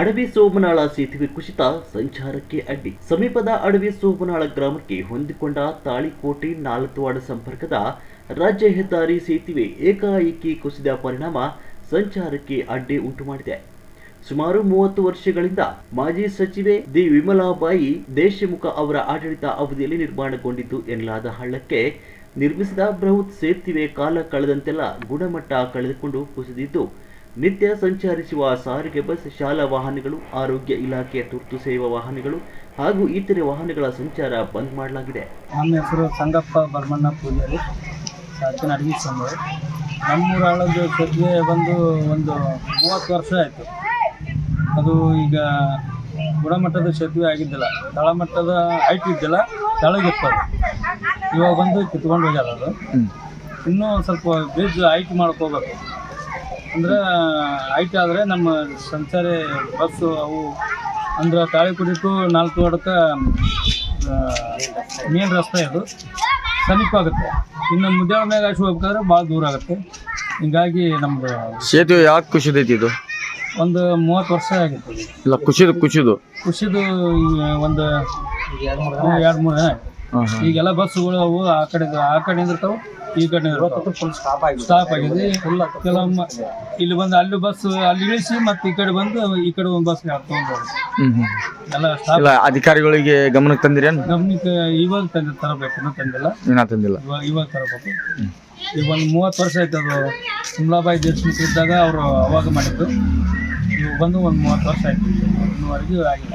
ಅಡವಿ ಸೋಮನಾಳ ಸೇತುವೆ ಕುಸಿತ ಸಂಚಾರಕ್ಕೆ ಅಡ್ಡಿ. ಸಮೀಪದ ಅಡವಿ ಸೋಮನಾಳ ಗ್ರಾಮಕ್ಕೆ ಹೊಂದಿಕೊಂಡ ತಾಳಿಕೋಟೆ ನಾಲತ್ವಾಡ ಸಂಪರ್ಕದ ರಾಜ್ಯ ಹೆದ್ದಾರಿ ಸೇತುವೆ ಏಕಾಏಕಿ ಕುಸಿದ ಪರಿಣಾಮ ಸಂಚಾರಕ್ಕೆ ಅಡ್ಡಿ ಉಂಟು ಮಾಡಿದೆ ಸುಮಾರು ಮೂವತ್ತು ವರ್ಷಗಳಿಂದ ಮಾಜಿ ಸಚಿವೆ ದಿ ವಿಮಲಾಬಾಯಿ ದೇಶಮುಖ ಅವರ ಆಡಳಿತ ಅವಧಿಯಲ್ಲಿ ನಿರ್ಮಾಣಗೊಂಡಿದ್ದು ಎನ್ನಲಾದ ಹಳ್ಳಕ್ಕೆ ನಿರ್ಮಿಸಿದ ಬೃಹತ್ ಸೇತುವೆ ಕಾಲ ಕಳೆದಂತೆಲ್ಲ ಗುಣಮಟ್ಟ ಕಳೆದುಕೊಂಡು ಕುಸಿದಿದ್ದು ನಿತ್ಯ ಸಂಚರಿಸುವ ಸಾರಿಗೆ ಬಸ್ ಶಾಲಾ ವಾಹನಗಳು ಆರೋಗ್ಯ ಇಲಾಖೆಯ ತುರ್ತು ಸೇವಾ ವಾಹನಗಳು ಹಾಗೂ ಇತರೆ ವಾಹನಗಳ ಸಂಚಾರ ಬಂದ್ ಮಾಡಲಾಗಿದೆ. ನಮ್ಮ ಹೆಸರು ಸಂಗಪ್ಪ ಬರ್ಮಣ್ಣ ಪೂಜಾರಿ ಸಾಕಿನ ಅಡವಿ ಸಂಘ ನಮ್ಮೂರ ಸೇತುವೆ ಬಂದು ಒಂದು ಮೂವತ್ತು ವರ್ಷ ಆಯಿತು. ಅದು ಈಗ ಗುಣಮಟ್ಟದ ಸೇತುವೆ ಆಗಿದ್ದಿಲ್ಲ. ತಳಮಟ್ಟದ ಹೈಟ್ ಇದ್ದಿಲ್ಲ ತಳಗಿತ್ತು ಅದು ಇವಾಗ ಬಂದು ಕಿತ್ಕೊಂಡು ಹೋಗ್ಯಾರ ಅದು. ಇನ್ನೂ ಸ್ವಲ್ಪ ಬ್ರಿಡ್ಜ್ ಹೈಟ್ ಮಾಡ್ಕೋಬೇಕು. ಅಂದ್ರೆ ಆಯ್ತು ಆದರೆ ನಮ್ಮ ಸಂಚಾರಿ ಬಸ್ಸು ಅವು ಅಂದ್ರೆ ತಾಳಿಕುಡಿ ಟು ನಾಲ್ಕು ವಾಡಕ್ಕೆ ಮೇನ್ ರಸ್ತೆ ಇದು ಸಮೀಪ ಆಗುತ್ತೆ. ಇನ್ನು ಮುದ್ಯಾಳ ಮೇಲೆ ಅಷ್ಟು ಹೋಗ್ಬೇಕಾದ್ರೆ ಭಾಳ ದೂರ ಆಗುತ್ತೆ. ಹಿಂಗಾಗಿ ನಮ್ದು ಸೇತುವೆ ಯಾಕೆ ಕುಸಿದೈತಿ ಇದು? ಒಂದು ಮೂವತ್ತು ವರ್ಷ ಆಗಿತ್ತು. ಇಲ್ಲ ಕುಸಿದು ಕುಸಿದು. ಖುಷಿದು ಈ ಒಂದು ಎರಡು ಮೂರು ಎರಡು ಮೂರು ಈಗೆಲ್ಲ ಬಸ್ಸುಗಳು ಅವು ಆ ಕಡೆ ಆ ಕಡೆ ನಿಂದಿರ್ತಾವೆ ಈ ಕಡೆ ಫುಲ್ ಸ್ಟಾಪ್ ಆಗಿದೆ. ಸ್ಟಾಪ್ ಆಗಿದೆ. ಕೆಲವೊಮ್ಮೆ ಇಲ್ಲಿ ಬಂದು ಅಲ್ಲಿ ಬಸ್ ಅಲ್ಲಿ ಇಳಿಸಿ ಮತ್ತೆ ಈ ಕಡೆ ಬಂದು ಈ ಕಡೆ ಒಂದು ಬಸ್ ತಗೊಂಡು ಹ್ಮ್ ಹ್ಮ್. ಎಲ್ಲ ಸ್ಟಾಪ್ ಇಲ್ಲ ಅಧಿಕಾರಿಗಳಿಗೆ ಗಮನಕ್ಕೆ ತಂದಿರೇನು? ಗಮನಕ್ಕೆ ಇವಾಗ ತಂದೆ ತರಬೇಕು ಇನ್ನೂ ತಂದಿಲ್ಲ. ಏನಾ ತಂದಿಲ್ಲ. ಇವಾಗ ಇವಾಗ ತರಬೇಕು. ಈಗ ಒಂದು ಮೂವತ್ತು ವರ್ಷ ಆಯ್ತು ಅದು ಕಮಲಾಬಾಯಿ ದೇಶಮುಖ ಇದ್ದಾಗ ಅವರು ಅವಾಗ ಮಾಡಿದ್ದು. ಇವಾಗ ಬಂದು ಒಂದು ಮೂವತ್ತು ವರ್ಷ ಆಯ್ತು. ಇನ್ನೂವರೆಗೂ ಆಗಿಲ್ಲ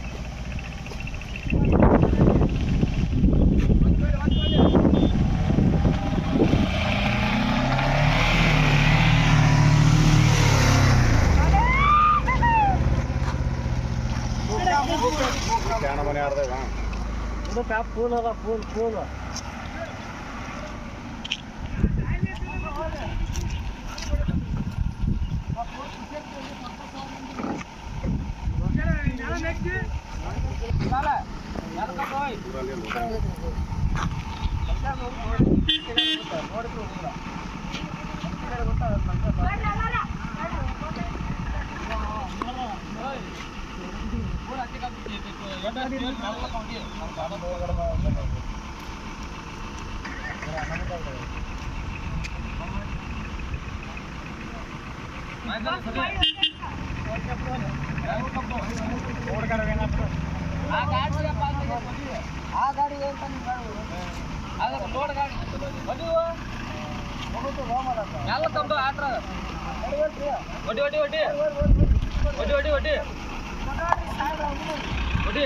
ಫೂಲ್ ಅದ ಫೂಲ್ ಫೂಲ್ ಆ ಗಾಡಿ ಅಂತ ನೀವು ಅದಕ್ಕೆ ಲೋಡ್ ಗಾಡಿ ಬಡಿಯುವ ಎಲ್ಲ ತಂದು ಆಟ್ರ ಒಡ್ಡಿ ಒಡ್ಡಿ ಒಡ್ಡಿ ಒಡ್ಡಿ ಒಡ್ಡಿ ಒಡ್ಡಿ ಒಡ್ಡಿ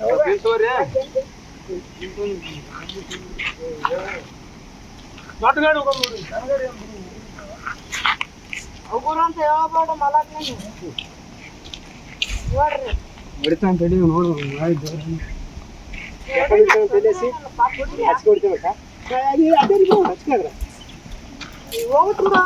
ಹೋಗ್ತೀರಿ ಈಗ ಬಂದ್ಬಿಡಂಗ ಹೋಗೋರು ಅಂತ ಹೇಳ್ಬೇಡ ಮಲಕ್ ನೋಡ್ರಿ ಹೊಡಿತಾನ ತಡಿ ನೋಡು ಆಯ್ತು ಹೋಗುತ್ತೂಡ